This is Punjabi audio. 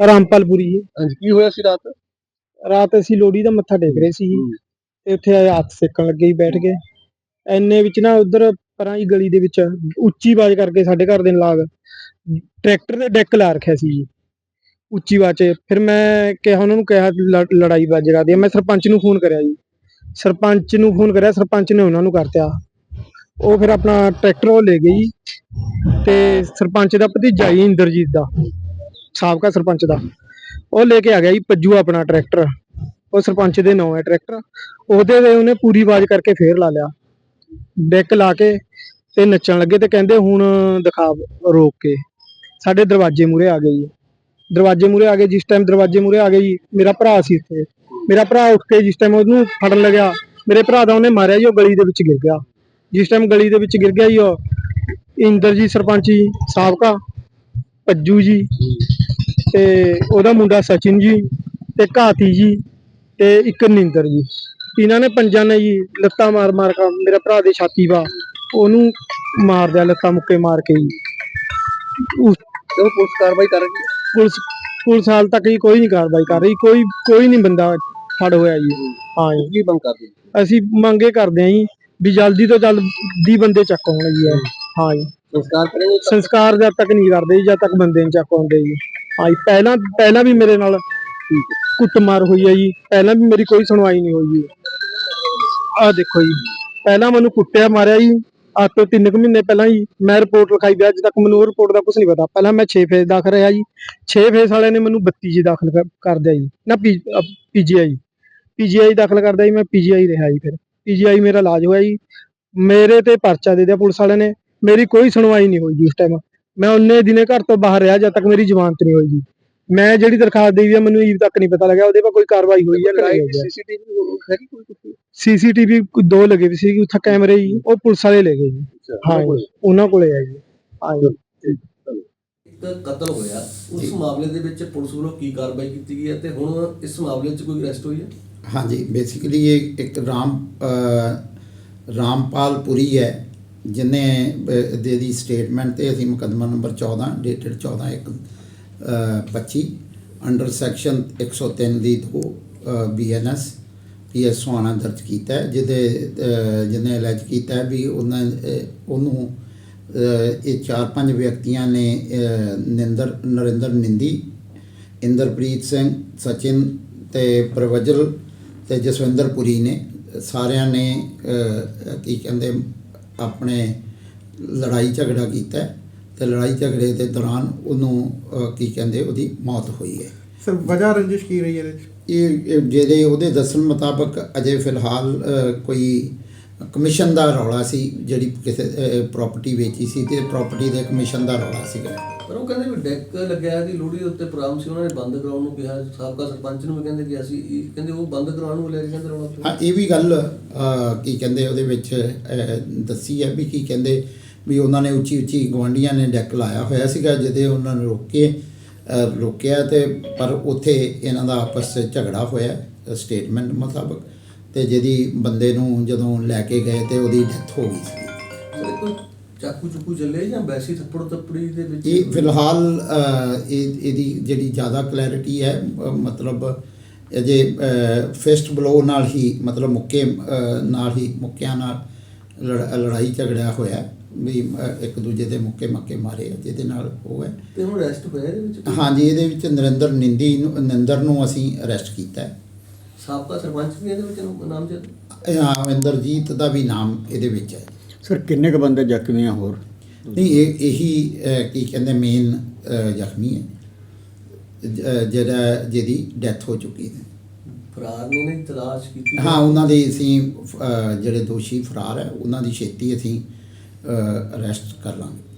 ਰਾਮਪਾਲਪੁਰੀ ਜੀ। ਹਾਂਜੀ ਕੀ ਹੋਇਆ ਸੀ ਰਾਤ? ਰਾਤ ਅਸੀਂ ਲੋਹੜੀ ਦਾ ਮੱਥਾ ਟੇਕ ਰਹੇ ਸੀ ਜੀ। ਤੇ ਉੱਥੇ ਆਏ ਹੱਥ ਸੇਕਣ ਲੱਗੇ ਜੀ ਬੈਠ ਕੇ। ਐਨੇ ਵਿੱਚ ਨਾ ਉਧਰ ਪਰਾਂ ਹੀ ਗਲੀ ਦੇ ਵਿੱਚ ਉੱਚੀ ਆਵਾਜ਼ ਕਰਕੇ ਸਾਡੇ ਘਰ ਦੇ ਲਾਗ ਟਰੈਕਟਰ ਦੇ ਡੈਕ ਲਾ ਰੱਖਿਆ ਸੀ ਜੀ। ਉੱਚੀ ਆਵਾਜ਼ ਫਿਰ ਮੈਂ ਕਿਹਾ ਉਹਨਾਂ ਨੂੰ ਕਿਹਾ ਲੜਾਈ ਵੱਜ ਰਹੀ ਹੈ ਮੈਂ ਸਰਪੰਚ ਨੂੰ ਫੋਨ ਕਰਿਆ ਜੀ। ਸਰਪੰਚ ਨੂੰ ਫੋਨ ਕਰਿਆ ਸਰਪੰਚ ਨੇ ਉਹਨਾਂ ਨੂੰ ਕਰਤਿਆ ਉਹ ਫਿਰ ਆਪਣਾ ਟਰੈਕਟਰ ਉਹ ਲੈ ਗਏ ਜੀ। ਤੇ ਸਰਪੰਚ ਦਾ ਭਤੀਜਾ ਜੀ ਇੰਦਰਜੀਤ ਦਾ। ਸਾਬਕਾ ਸਰਪੰਚ ਦਾ। ਉਹ ਲੈ ਕੇ ਆ ਗਿਆ ਜੀ ਪੱਜੂ ਆਪਣਾ ਟਰੈਕਟਰ। ਉਹ ਸਰਪੰਚ ਦੇ ਨਾਂ ਹੈ ਟਰੈਕਟਰ। ਉਹਦੇ ਤੇ ਉਹਨੇ ਪੂਰੀ ਆਵਾਜ਼ ਕਰਕੇ ਫੇਰ ਲਾ ਲਿਆ। ਡੈਕ ਲਾ ਕੇ ਤੇ ਨੱਚਣ ਲੱਗੇ ਤੇ ਕਹਿੰਦੇ ਹੁਣ ਦਿਖਾ ਰੋਕ ਕੇ। ਸਾਡੇ ਦਰਵਾਜ਼ੇ ਮੂਰੇ ਆ ਗਏ ਜੀ। ਦਰਵਾਜ਼ੇ ਮੂਰੇ ਆ ਗਏ। ਜਿਸ ਟਾਈਮ ਦਰਵਾਜ਼ੇ ਮੂਰੇ ਆ ਗਏ ਜੀ, ਮੇਰਾ ਭਰਾ ਸੀ ਉੱਥੇ ਮੇਰਾ ਭਰਾ ਉੱਠ ਕੇ ਜਿਸ ਟਾਈਮ ਉਹਨੂੰ ਫੜਨ ਲੱਗਿਆ, ਮੇਰੇ ਭਰਾ ਦਾ ਉਹਨੇ ਮਾਰਿਆ ਜੀ, ਉਹ ਗਲੀ ਦੇ ਵਿੱਚ ਗਿਰ ਗਿਆ। ਜਿਸ ਟਾਈਮ ਗਲੀ ਦੇ ਵਿੱਚ ਗਿਰ ਗਿਆ ਜੀ ਉਹ ਇੰਦਰ ਜੀ ਸਰਪੰਚ ਜੀ, ਸਾਬਕਾ, ਪੱਜੂ ਜੀ। ਤੇ ਉਹਦਾ ਮੁੰਡਾ ਸਚਿਨ ਜੀ ਤੇ ਘਾਤੀ ਜੀ ਤੇ ਇੱਕ ਨਿੰਦਰ ਜੀ। ਇਹਨਾਂ ਨੇ ਪੰਜਾਂ ਨੇ ਜੀ ਲੱਤਾਂ ਮਾਰ ਮਾਰ ਕੇ ਮੇਰੇ ਭਰਾ ਦੇ ਛਾਤੀ ਵਾ ਉਹਨੂੰ ਮਾਰ ਦਿਆ ਲੱਤਾਂ ਮੁੱਕੇ ਮਾਰ ਕੇ ਜੀ। ਉਸ ਪੁਲਿਸ ਕਾਰਵਾਈ ਕਰ ਰਹੀ ਪੁਲਿਸ ਪੁਲਿਸ ਹਾਲ ਤੱਕ ਹੀ ਕੋਈ ਨਹੀਂ ਕਾਰਵਾਈ ਕਰ ਰਹੀ ਕੋਈ ਕੋਈ ਨਹੀਂ ਬੰਦਾ ਫੜ ਹੋਇਆ ਜੀ। ਹਾਂ ਜੀ। ਕੀ ਬੰਦ ਕਰਦੇ ਅਸੀਂ ਮੰਗੇ ਕਰਦੇ ਹਾਂ ਜੀ ਵੀ ਜਲਦੀ ਤੋਂ ਜਲਦੀ ਬੰਦੇ ਚੱਕ ਹੋਣ ਜੀ। ਹਾਂ ਜੀ। ਸੰਸਕਾਰ ਜਦ ਤੱਕ ਨਹੀਂ ਕਰਦੇ ਜੀ, ਜਦ ਤੱਕ ਬੰਦੇ ਨਹੀਂ ਚੱਕ ਆਉਂਦੇ ਜੀ। ਹਾਂ ਜੀ ਪਹਿਲਾਂ ਪਹਿਲਾਂ ਵੀ ਮੇਰੇ ਨਾਲ ਕੁੱਟਮਾਰ ਹੋਈ ਹੈ ਜੀ। ਪਹਿਲਾਂ ਵੀ ਮੇਰੀ ਕੋਈ ਸੁਣਵਾਈ ਨਹੀਂ ਹੋਈ ਜੀ। ਆਹ ਦੇਖੋ ਜੀ, ਪਹਿਲਾਂ ਮੈਨੂੰ ਕੁੱਟਿਆ, ਮਾਰਿਆ ਜੀ। ਅੱਜ ਤੋਂ 3 ਮਹੀਨੇ ਪਹਿਲਾਂ ਹੀ ਮੈਂ ਰਿਪੋਰਟ ਲਿਖਾਈ ਵੀ, ਅੱਜ ਤੱਕ ਮੈਨੂੰ ਰਿਪੋਰਟ ਦਾ ਕੁਝ ਨਹੀਂ ਪਤਾ। ਪਹਿਲਾਂ ਮੈਂ 6 ਫੇਜ਼ ਦਾਖਲ ਰਿਹਾ ਜੀ। 6 ਫੇਸ ਵਾਲਿਆਂ ਨੇ ਮੈਨੂੰ 32 ਜੀ ਦਾਖਲ ਕਰ- ਕਰ ਦਿਆ ਜੀ। ਨਾ ਪੀਜੀਆਈ ਪੀਜੀਆਈ ਦਾਖਲ ਕਰਦਾ ਜੀ, ਮੈਂ ਪੀਜੀਆਈ ਰਿਹਾ ਜੀ ਫਿਰ। ਪੀਜੀਆਈ ਮੇਰਾ ਇਲਾਜ ਹੋਇਆ ਜੀ। ਮੇਰੇ ਤੇ ਪਰਚਾ ਦੇ ਦਿਆ ਪੁਲਿਸ ਵਾਲਿਆਂ ਨੇ। ਮੇਰੀ ਕੋਈ ਸੁਣਵਾਈ ਨਹੀਂ ਹੋਈ ਜੀ ਉਸ ਟਾਈਮ ਮੈਂ ਉਹਨੇ ਦਿਨੇ ਘਰ ਤੋਂ ਬਾਹਰ ਰਿਹਾ ਜਦ ਤੱਕ ਮੇਰੀ ਜ਼ਮਾਨਤ ਨਹੀਂ ਹੋਈ ਜੀ। ਮੈਂ ਜਿਹੜੀ ਦਰਖਾਸਤ ਦੇਈ ਆ ਮੈਨੂੰ ਈਵ ਤੱਕ ਨਹੀਂ ਪਤਾ ਲੱਗਿਆ ਉਹਦੇ 'ਤੇ ਕੋਈ ਕਾਰਵਾਈ ਹੋਈ ਹੈ ਕਿ ਨਹੀਂ ਹੋਈ ਸੀਸੀਟੀਵੀ ਕੋਈ ਸੀਸੀਟੀਵੀ ਦੋ ਲੱਗੇ ਵੀ ਸੀ ਉੱਥੇ ਕੈਮਰੇ ਜੀ ਉਹ ਪੁਲਿਸ ਵਾਲੇ ਲੈ ਗਏ ਜੀ। ਹਾਂ ਜੀ, ਉਹਨਾਂ ਕੋਲੇ ਆ ਜੀ। ਹਾਂ ਇੱਕ ਕਤਲ ਹੋਇਆ ਉਸ ਮਾਮਲੇ ਦੇ ਵਿੱਚ ਪੁਲਿਸ ਵੱਲੋਂ ਕੀ ਕਾਰਵਾਈ ਕੀਤੀ ਗਈ ਹੈ ਤੇ ਹੁਣ ਇਸ ਮਾਮਲੇ 'ਚ ਕੋਈ ਅਰੈਸਟ ਹੋਈ ਹੈ? ਹਾਂਜੀ ਬੇਸਿਕਲੀ ਇਹ ਇੱਕ ਰਾਮ ਰਾਮਪਾਲ ਪੁਰੀ ਹੈ। ਜਿਨੇ ਦੇ ਦੀ ਸਟੇਟਮੈਂਟ ਤੇ ਅਸੀਂ ਮੁਕੱਦਮਾ ਨੰਬਰ 14 ਡੇਟਡ 14 1 25 ਅੰਡਰ ਸੈਕਸ਼ਨ 103 ਦੀ 2 ਬੀਐਨਐਸ ਪੀਐਸ ਸੁਹਾਣਾ ਦਰਜ ਕੀਤਾ ਹੈ, ਜਿਹਦੇ ਜਿਹਨੇ ਅਲੈਜ ਕੀਤਾ ਹੈ ਵੀ ਉਹਨਾਂ ਉਹਨੂੰ ਇਹ ਚਾਰ ਪੰਜ ਵਿਅਕਤੀਆਂ ਨੇ ਨਿੰਦਰ, ਨਰਿੰਦਰ ਨਿੰਦੀ, ਇੰਦਰਪ੍ਰੀਤ ਸਿੰਘ, ਸਚਿਨ ਤੇ ਪ੍ਰਵਜਲ ਤੇ ਜਸਵਿੰਦਰ ਪੁਰੀ ਨੇ, ਸਾਰਿਆਂ ਨੇ ਕੀ ਕਹਿੰਦੇ ਆਪਣੇ ਲੜਾਈ ਝਗੜਾ ਕੀਤਾ ਤੇ ਲੜਾਈ ਝਗੜੇ ਦੇ ਦੌਰਾਨ ਉਹਨੂੰ ਕੀ ਕਹਿੰਦੇ ਉਹਦੀ ਮੌਤ ਹੋਈ ਹੈ। ਸਰ ਵਜ੍ਹਾ ਰੰਜਿਸ਼ ਕੀ ਰਹੀ ਹੈ ਇਹਦੇ ਇਹ ਜਿਹਦੇ ਉਹਦੇ ਦੱਸਣ ਮੁਤਾਬਕ ਅਜੇ ਫਿਲਹਾਲ ਕੋਈ ਕਮਿਸ਼ਨ ਦਾ ਰੌਲਾ ਸੀ ਜਿਹੜੀ ਕਿਸੇ ਪ੍ਰਾਪਰਟੀ ਵੇਚੀ ਸੀ ਤੇ ਪ੍ਰਾਪਰਟੀ ਦੇ ਕਮਿਸ਼ਨ ਦਾ ਰੌਲਾ ਸੀਗਾ ਪਰ ਉਹ ਕਹਿੰਦੇ ਵੀ ਡੈਕ ਲੱਗਿਆ ਦੀ ਲੋਹੜੀ ਦੇ ਉੱਤੇ ਪ੍ਰੋਗਰਾਮ ਸੀ ਉਹਨਾਂ ਨੇ ਬੰਦ ਕਰਾਉਣ ਨੂੰ ਕਿਹਾ ਸਾਬਕਾ ਸਰਪੰਚ ਨੂੰ ਵੀ ਕਹਿੰਦੇ ਕਿ ਅਸੀਂ ਕਹਿੰਦੇ ਉਹ ਬੰਦ ਕਰਾਉਣ ਨੂੰ ਲੈ ਕੇ ਕਹਿੰਦੇ ਰੌਲਾ। ਹਾਂ ਇਹ ਵੀ ਗੱਲ ਕੀ ਕਹਿੰਦੇ ਉਹਦੇ ਵਿੱਚ ਦੱਸੀ ਹੈ ਵੀ ਕੀ ਕਹਿੰਦੇ ਵੀ ਉਹਨਾਂ ਨੇ ਉੱਚੀ ਉੱਚੀ ਗਵਾਂਡੀਆਂ ਨੇ ਡੈਕ ਲਾਇਆ ਹੋਇਆ ਸੀਗਾ ਜਿਹਦੇ ਉਹਨਾਂ ਨੇ ਰੋਕੇ ਅ, ਰੋਕਿਆ ਤੇ ਪਰ ਉੱਥੇ ਇਹਨਾਂ ਦਾ ਆਪਸ 'ਚ ਝਗੜਾ ਹੋਇਆ ਸਟੇਟਮੈਂਟ ਮੁਤਾਬਕ ਤੇ ਜਿਹਦੀ ਬੰਦੇ ਨੂੰ ਜਦੋਂ ਲੈ ਕੇ ਗਏ ਤੇ ਉਹਦੀ ਡੈਥ ਹੋ ਗਈ ਸੀ। ਸਰ ਕੋਈ ਚਾਕੂ ਚੁੱਕੂ ਚੱਲੇ ਜਾਂ ਵੈਸੀ ਥੱਪੜ ਤੱਪੜੀ ਦੇ ਵਿੱਚ? ਇਹ ਫਿਲਹਾਲ ਇਹ ਇਹਦੀ ਜਿਹੜੀ ਜ਼ਿਆਦਾ ਕਲੈਰਿਟੀ ਹੈ ਮਤਲਬ ਅਜੇ ਫਿਸਟ ਬਲੋ ਨਾਲ ਹੀ ਮਤਲਬ ਮੁੱਕੇ ਨਾਲ ਹੀ ਮੁੱਕਿਆਂ ਨਾਲ ਲੜ- ਲੜਾਈ ਝਗੜਿਆ ਹੋਇਆ ਵੀ ਇੱਕ ਦੂਜੇ ਦੇ ਮੁੱਕੇ ਮੱਕੇ ਮਾਰੇ ਜਿਹਦੇ ਨਾਲ ਉਹ ਹੈ। ਤੇ ਹੁਣ ਅਰੈਸਟ ਹੋਇਆ ਇਹਦੇ ਵਿੱਚ? ਹਾਂਜੀ ਇਹਦੇ ਵਿੱਚ ਨਰਿੰਦਰ ਨਿੰਦੀ ਨੂੰ ਨਿੰਦਰ ਨੂੰ ਅਸੀਂ ਅਰੈਸਟ ਕੀਤਾ ਹੈ। ਸਾਬਕਾ ਸਰਪੰਚ ਵੀ ਇਹਦੇ ਵਿੱਚ ਨਾਮ ਜਦ ਇਹ ਹਾਂ ਇੰਦਰਜੀਤ ਦਾ ਵੀ ਨਾਮ ਇਹਦੇ ਵਿੱਚ ਹੈ। ਸਰ ਕਿੰਨੇ ਕ ਬੰਦੇ ਜ਼ਖਮੀ ਆ ਹੋਰ? ਨਹੀਂ ਇਹ ਇਹੀ ਕੀ ਕਹਿੰਦੇ ਮੇਨ ਜ਼ਖਮੀ ਹੈ। ਜ- ਜਿਹੜਾ ਜਿਹਦੀ ਡੈਥ ਹੋ ਚੁੱਕੀ ਹੈ। ਫਰਾਰ ਨੇ ਨਹੀਂ ਤਲਾਸ਼ ਕੀਤੀ। ਹਾਂ ਉਹਨਾਂ ਦੇ ਅਸੀਂ ਜਿਹੜੇ ਦੋਸ਼ੀ ਫਰਾਰ ਹੈ ਉਹਨਾਂ ਦੀ ਛੇਤੀ ਅਸੀਂ ਅਰੈਸਟ ਕਰ ਲਾਂਗੇ।